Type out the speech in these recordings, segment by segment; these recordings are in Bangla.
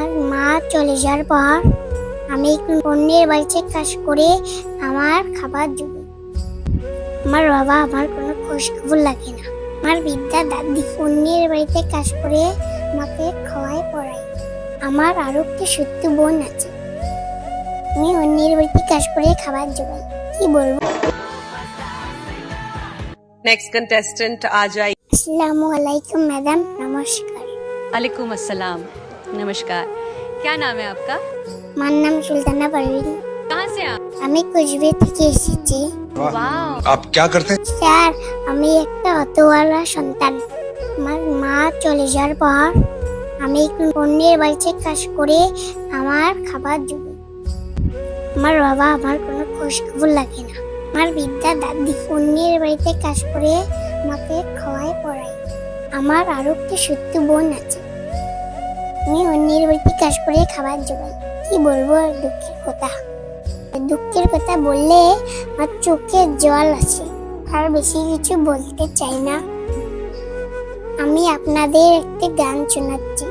আমার মা চলে যাওয়ার পর আমি অন্যের বাড়িতে কাজ করে আমার খাবার দেব। আমার বাবা আমার কোনো খোঁজখবর লাগে না। আমার বিদ্যা দাদি অন্যের বাড়িতে কাজ করে আমাকে খাওয়ায় পড়ায়। আমার আরও একটি সত্যি বোন আছে। আমি অন্যের বাড়িতে কাজ করে খাবার জোগাই কি বলব? নেক্সট কন্টেস্টেন্ট আসসালামু আলাইকুম ম্যাডাম। নমস্কার। আলাইকুম আসসালাম। नमस्कार क्या नाम है आपका আমার নাম সুলতানা পারভিন कहाँ से आप আমি কোচবিহার থেকে এসেছি वाह आप क्या करते हैं স্যার আমি একটা অতোয়ালা সন্তান আমার মা চলে যাওয়ার পর আমি অন্যের বাড়িতে কাজ করে আমার খাবার জোগাই আমার বাবা আমার কোনো খোঁজ খবর লাগে না আমার বিদ্যা দাদি অন্যের বাড়িতে কাজ করে আমাকে খাওয়ায় পড়ায় আমার আরো একটি সত্যি বোন আছে আমি অন্যের বাড়িতে কাজ করে খাবার জোগাই। কি বলব? আর দুঃখের কথা। দুঃখের কথা বললে আমার চোখে জল আছে আর বেশি কিছু বলতে চাই না। আমি আপনাদের একটি গান শোনাচ্ছি।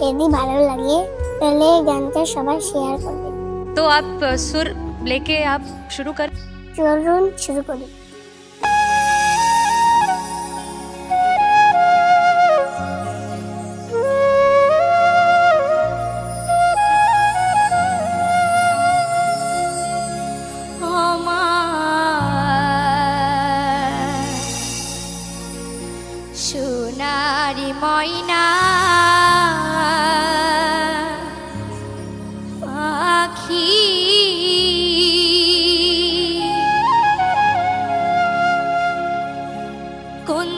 যদি ভালো লাগে তাহলে গানটা সবাই শেয়ার করবে তো আপ সুর লেকে আপ শুরু কর চলুন শুরু করি।